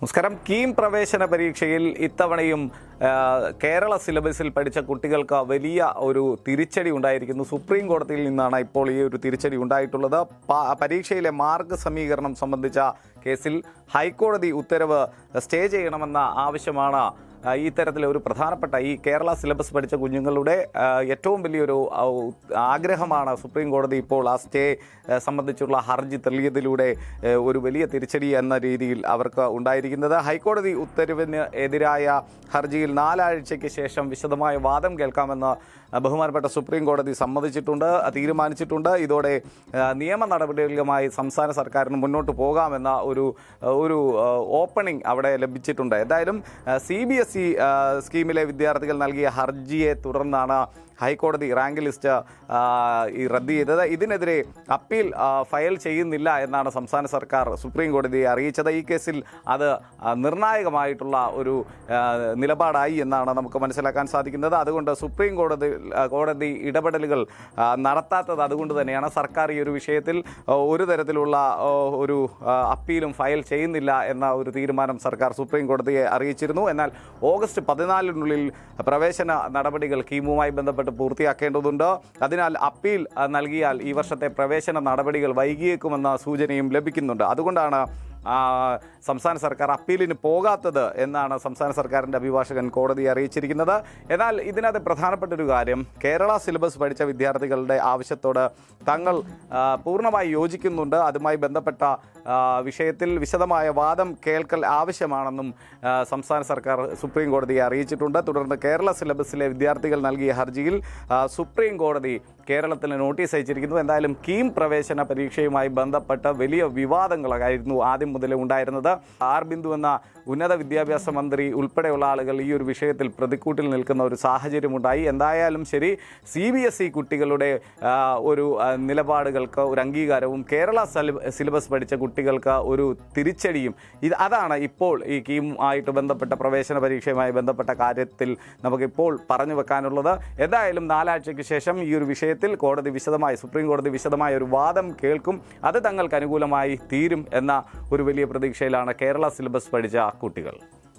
നമസ്കാരം. കീം പ്രവേശന പരീക്ഷയിൽ ഇത്തവണയും കേരള സിലബസിൽ പഠിച്ച കുട്ടികൾക്ക് വലിയ ഒരു തിരിച്ചടി ഉണ്ടായിരിക്കുന്നു. സുപ്രീം കോടതിയിൽ നിന്നാണ് ഇപ്പോൾ ഈ ഒരു തിരിച്ചടി ഉണ്ടായിട്ടുള്ളത്. പരീക്ഷയിലെ മാർക്ക് സമീകരണം സംബന്ധിച്ച കേസിൽ ഹൈക്കോടതി ഉത്തരവ് സ്റ്റേ ചെയ്യണമെന്ന ആവശ്യമാണ് ആ, ഈ തരത്തിലെ ഒരു പ്രധാനപ്പെട്ട ഈ കേരള സിലബസ് പഠിച്ച കുഞ്ഞുങ്ങളുടെ ഏറ്റവും വലിയൊരു ആഗ്രഹമാണ് സുപ്രീം കോടതി ഇപ്പോൾ ആ സ്റ്റേ സംബന്ധിച്ചുള്ള ഹർജി തെളിയതിലൂടെ ഒരു വലിയ തിരിച്ചടി എന്ന രീതിയിൽ അവർക്ക് ഉണ്ടായിരിക്കുന്നത്. ഹൈക്കോടതി ഉത്തരവിന് എതിരായ ഹർജിയിൽ നാലാഴ്ചയ്ക്ക് ശേഷം വിശദമായ വാദം കേൾക്കാമെന്ന് ബഹുമാനപ്പെട്ട സുപ്രീം കോടതി സമ്മതിച്ചിട്ടുണ്ട് തീരുമാനിച്ചിട്ടുണ്ട്. ഇതോടെ നിയമ നടപടികളുമായി സംസ്ഥാന സർക്കാരിന് മുന്നോട്ട് പോകാമെന്ന ഒരു ഒരു ഓപ്പണിംഗ് അവിടെ ലഭിച്ചിട്ടുണ്ട്. എന്തായാലും സി ബി എസ് ഇ സ്കീമിലെ വിദ്യാർത്ഥികൾ നൽകിയ ഹർജിയെ തുടർന്നാണ് ഹൈക്കോടതി റാങ്ക് ലിസ്റ്റ് ഈ റദ്ദ് ചെയ്തത്. ഇതിനെതിരെ അപ്പീൽ ഫയൽ ചെയ്യുന്നില്ല എന്നാണ് സംസ്ഥാന സർക്കാർ സുപ്രീം കോടതിയെ അറിയിച്ചത്. ഈ കേസിൽ അത് നിർണായകമായിട്ടുള്ള ഒരു നിലപാടായി എന്നാണ് നമുക്ക് മനസ്സിലാക്കാൻ സാധിക്കുന്നത്. അതുകൊണ്ട് സുപ്രീം കോടതി കോടതി ഇടപെടലുകൾ നടത്താത്തത് അതുകൊണ്ട് തന്നെയാണ് സർക്കാർ ഈ ഒരു വിഷയത്തിൽ ഒരു തരത്തിലുള്ള ഒരു അപ്പീലും ഫയൽ ചെയ്യുന്നില്ല എന്ന ഒരു തീരുമാനം സർക്കാർ സുപ്രീം കോടതിയെ അറിയിച്ചിരുന്നു. എന്നാൽ ഓഗസ്റ്റ് പതിനാലിനുള്ളിൽ പ്രവേശന നടപടികൾ കീമുമായി ബന്ധപ്പെട്ട് പൂർത്തിയാക്കേണ്ടതുണ്ട്. അതിനാൽ അപ്പീൽ നൽകിയാൽ ഈ വർഷത്തെ പ്രവേശന നടപടികൾ വൈകിയേക്കുമെന്ന സൂചനയും ലഭിക്കുന്നുണ്ട്. അതുകൊണ്ടാണ് സംസ്ഥാന സർക്കാർ അപ്പീലിന് പോകാത്തത് എന്നാണ് സംസ്ഥാന സർക്കാരിന്റെ അഭിഭാഷകൻ കോടതിയെ അറിയിച്ചിരിക്കുന്നത്. എന്നാൽ ഇതിനകത്ത് പ്രധാനപ്പെട്ട ഒരു കാര്യം കേരള സിലബസ് പഠിച്ച വിദ്യാർത്ഥികളുടെ ആവശ്യത്തോട് തങ്ങൾ പൂർണമായി യോജിക്കുന്നുണ്ട്. അതുമായി ബന്ധപ്പെട്ട വിഷയത്തിൽ വിശദമായ വാദം കേൾക്കൽ ആവശ്യമാണെന്നും സംസ്ഥാന സർക്കാർ സുപ്രീം കോടതിയെ അറിയിച്ചിട്ടുണ്ട്. തുടർന്ന് കേരള സിലബസിലെ വിദ്യാർത്ഥികൾ നൽകിയ ഹർജിയിൽ സുപ്രീം കോടതി കേരളത്തിന് നോട്ടീസ് അയച്ചിരിക്കുന്നു. എന്തായാലും കീം പ്രവേശന പരീക്ഷയുമായി ബന്ധപ്പെട്ട വലിയ വിവാദങ്ങളായിരുന്നു ആദ്യം മുതലേ ഉണ്ടായിരുന്നത്. ആർ ബിന്ദു എന്ന ഉന്നത വിദ്യാഭ്യാസ മന്ത്രി ഉൾപ്പെടെയുള്ള ആളുകൾ ഈ ഒരു വിഷയത്തിൽ പ്രതിക്കൂട്ടിൽ നിൽക്കുന്ന ഒരു സാഹചര്യമുണ്ടായി. എന്തായാലും ശരി സി ബി എസ് ഇ കുട്ടികളുടെ ഒരു നിലപാടുകൾക്ക് ഒരു അംഗീകാരവും കേരള സിലബസ് പഠിച്ച കുട്ടികൾക്ക് ഒരു തിരിച്ചടിയും. ഇത് അതാണ് ഇപ്പോൾ ഈ കീം ആയിട്ട് ബന്ധപ്പെട്ട പ്രവേശന പരീക്ഷയുമായി ബന്ധപ്പെട്ട കാര്യത്തിൽ നമുക്കിപ്പോൾ പറഞ്ഞു വെക്കാനുള്ളത്. എന്തായാലും നാലാഴ്ചയ്ക്ക് ശേഷം ഈ ഒരു വിഷയത്തിൽ കോടതി വിശദമായി സുപ്രീം കോടതി വിശദമായ ഒരു വാദം കേൾക്കും. അത് തങ്ങൾക്ക് അനുകൂലമായി തീരും എന്ന ഒരു വലിയ പ്രതീക്ഷയിലാണ് കേരള സിലബസ് പഠിച്ച കുട്ടികൾ.